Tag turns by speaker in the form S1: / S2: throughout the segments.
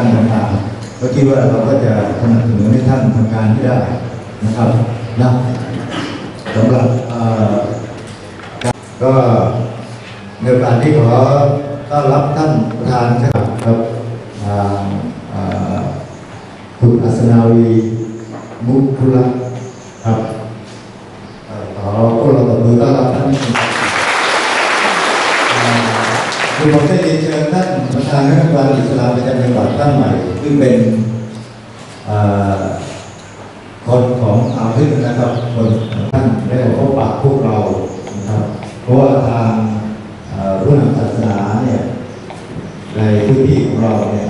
S1: การต่างๆก็คิดว่าเราก็จะสนับสนุนให้ท่านทำงานที่ได้นะครับนะสำหรับก็ในโอกาสที่ขอต้อนรับท่านประธานครับครับคุณอัศนาวีมุคุละ ชิญท่านประธานรัฐบาลอิสลามประจำจังหวัดท่านใหม่ ซึ่งเป็นคนของอาวุธนะครับคนท่านได้มาพบปะพวกเรานะครับเพราะว่าทางเอ่อผู้นำศาสนาเนี่ยในพื้นที่ของเราเนี่ย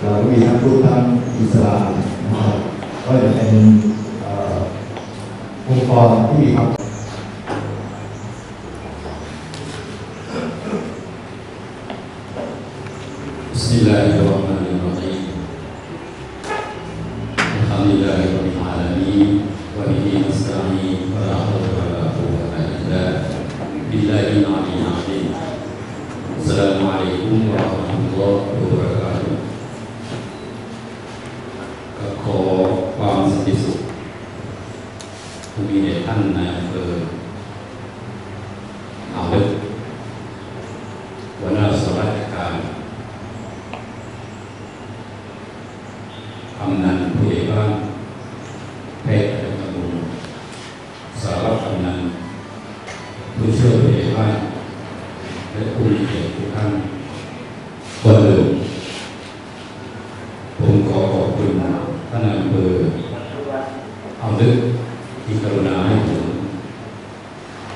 S1: เราก็มีทั้งพุทธทั้งอิสลามนะครับก็จะเป็นเอ่อองค์กรที่มีความ
S2: بسم الله الرحمن الرحيم الحمد لله رب العالمين وبه نستعين ولا حول ولا قوة إلا بالله العلي العظيم السلام عليكم ورحمة الله وبركاته ก็ขอความสันติสุขผู้มีแด่ท่านนายอำเภออ่ กำนันผู้ช่วยผู้ใหญ่บ้านและผู้มีเกียรติทุกท่านคนอื่นผมขอขอบคุณท่านอำเภอเอาลึกที่กรุณาให้ผม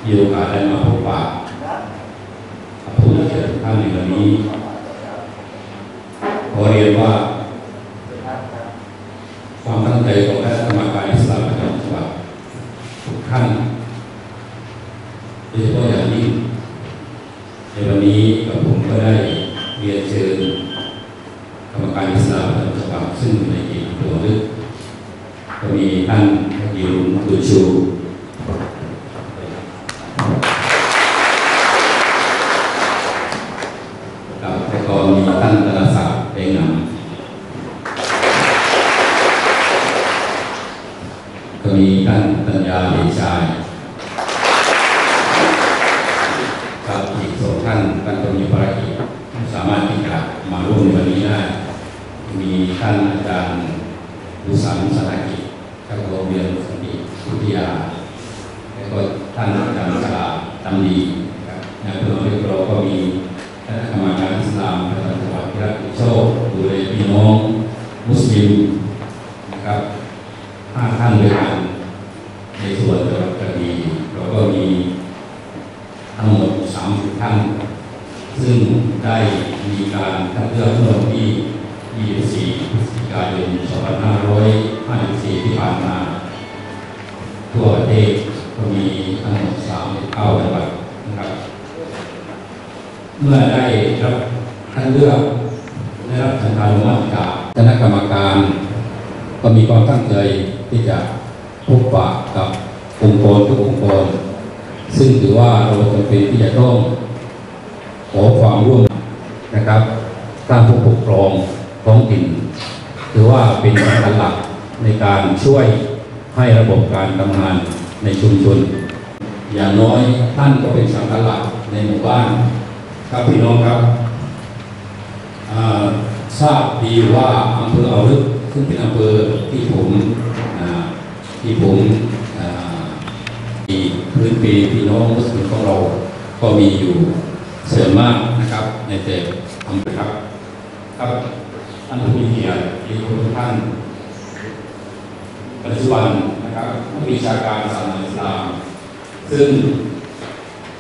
S2: มีโอกาสได้มาพบปะกับผู้มีเกียรติทุกท่านในวันนี้ขอเรียนว่าความตั้งใจของคณะกรรมการอิสลามประจำจังหวัดทุกท่านโดยเฉพาะอย่างยิ่งในวันนี้ ก็ได้เรียนเชิญกรรมการอิสลามประจำจังหวัดซึ่งในเขตตัวลึกก็มีท่านยิรุนตุชูกับแล้วก็มีท่านตระศักดิ์เองนำก็มีท่านปัญญาเดชายครับอีกสองท่านท่านก็มีภารกิจสามารถที่จะมาร่วมในวันนี้ได้ มี ท่านอาจารย์ดุสันสากิจจากโรงเรียนสติวิทยาแล้วก็ท่านอาจารย์สลาตำดีครับในอำเภอเรียกเราก็มีคณะกรรมการอิสลามประจำจังหวัดที่รับผิดชอบดูแลพี่น้องมุสลิมนะครับห้าท่านด้วยกันในส่วนจังหวัดกระบี่เราก็มีทั้งหมดสามสิบท่าน ซึ่งได้มีการคัดเลือกเมื่อที่ 24พฤศจิกายน2554 ที่ผ่านมาทั่วประเทศก็มีทั้งหมด39จังหวัดนะครับ เมื่อได้รับคัดเลือกได้รับสัญญาณมาจากคณะกรรมการ ก็มีความตั้งใจที่จะพบปะกับองค์กรทุกองค์กร ซึ่งถือว่าเราจำเป็นที่จะต้องขอความร่วมนะครับทานผู้ปกครอง ถือว่าเป็นสำคัญหลักในการช่วยให้ระบบการทำงานในชุมชน อย่างน้อยท่านก็เป็นสำคัญหลักในหมู่บ้าน ครับพี่น้องครับทราบดีว่าอำเภอเอาลึกซึ่งเป็นอำเภอที่ผมที่ผมมีพื้นปีพี่น้องมุสลิมของเรา ก็มีอยู่เสริมมากนะครับในแต่อำเภอครับ ครับท่าน ผู้มีเกียรติที่เคารพทุกท่าน ปัจจุบันนะครับผู้มีวิชาการศาสนาอิสลาม ซึ่ง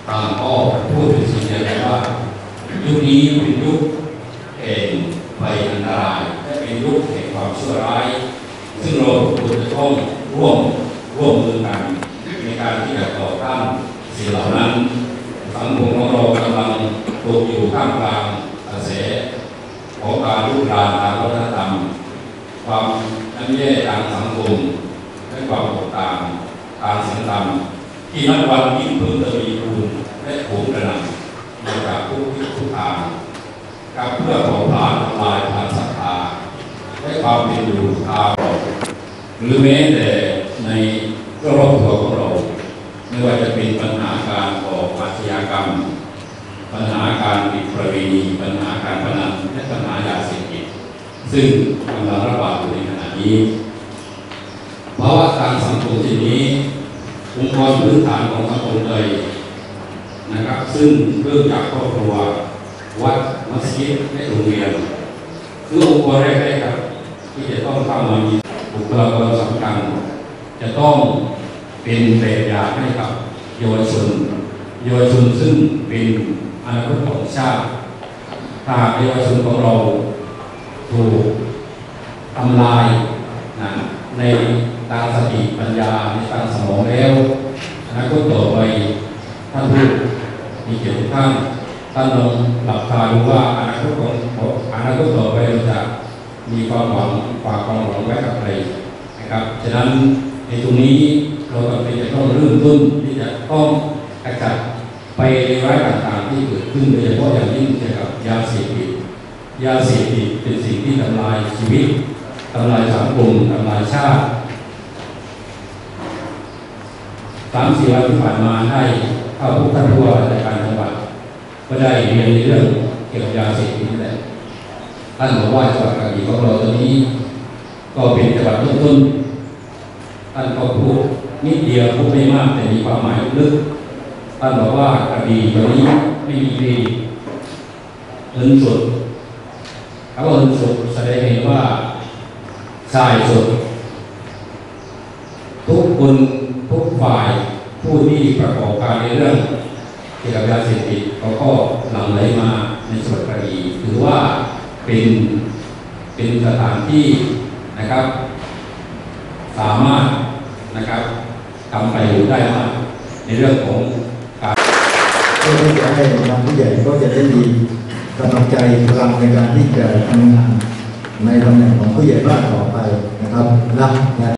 S2: ต่างก็พูดเป็นเสียงเดียวกันว่า ยุคนี้เป็นยุคแห่งภัยอันตรายและเป็นยุคแห่งความชั่วร้าย ซึ่งเราควรจะต้องร่วมร่วมมือกันในการที่จะต่อต้านสิ่งเหล่านั้นสังคมของเรากำลังตกอยู่ท่ามกลางกระแส ของการลุกรานทางวัฒนธรรม ความย่ำแย่ทางสังคมและความตกต่างทางสังคมที่นับวันยิ่งเพิ่มทวีคูณและโหมกระหน่ำมาจากทุกทิศทุกทางกับเพื่อเผาผลาญทำลายทางศรัทธาความเป็นอยู่ทางเราหรือแม้แต่ในรอบๆตัวของเราไม่ว่าจะเป็นปัญหาการก่ออาชญากรรม ปัญหาการผิดประเวณีปัญหาการพนันและปัญหายาเสพติดซึ่งกำลังระบาดอยู่ในขณะนี้เพราะว่าทางสังคมที่นี้องค์กรพื้นฐานของสังคมเลยนะครับ ซึ่งเริ่มจากครอบครัววัดมัสยิดและโรงเรียนคือองค์กรแรกๆครับ ที่จะต้องเข้ามามีบุคลากรสำคัญจะต้องเป็นแบบอย่างให้กับเยาวชนเยาวชนซึ่งเป็น อนาคตของชาติถ้าหากเยาวชนของเราถูกทำลายนะในทางสติปัญญาในทางสมองแล้วอนาคตต่อไปท่านผู้มีเกียรติท่านท่านลองหลับตาดูว่าอนาคตของอนาคตต่อไปเราจะมีความหวังฝากความหวังไว้กับใครนะครับฉะนั้นในตรงนี้เราจำเป็นจะต้องเริ่มต้นที่จะต้องขจัดไปในร้ายต่าง ขึ้นโดยเฉพาะอย่างยิ่งเกี่ยวกับยาเสพติดยาเสพติดเป็นสิ่งที่ทำลายชีวิตทำลายสังคมทำลายชาติสามสี่วันที่ผ่านมาได้เข้าพบท่านผู้ว่าราชการจังหวัดก็ได้เรียนในเรื่องเกี่ยวกับยาเสพติดนี่แหละท่านบอกว่าจังหวัดกระบี่ของเราตอนนี้ ก็เป็นจังหวัดต้นๆท่านก็พูดนิดเดียวพูดไม่มากแต่มีความหมายลึก ท่านบอกว่ากระบี่ตอนนี้ไม่มีเครดิตเงินสดคำว่าเงินสดแสดงเห็นว่าจ่ายสด ทุกคนทุกฝ่ายผู้ที่ประกอบการในเรื่องเกี่ยวกับยาเสพติดเขาก็หลั่งไหลมาในจังหวัดกระบี่ถือว่าเป็นเป็นสถานที่นะครับ สามารถนะครับทำไปอยู่ได้มากในเรื่องของ
S1: เพื่อที่จะให้ทางผู้ใหญ่ก็จะได้มีกำลังใจพลังในการที่จะทำงานในตำแหน่งของผู้ใหญ่บ้านต่อไปนะครับนะ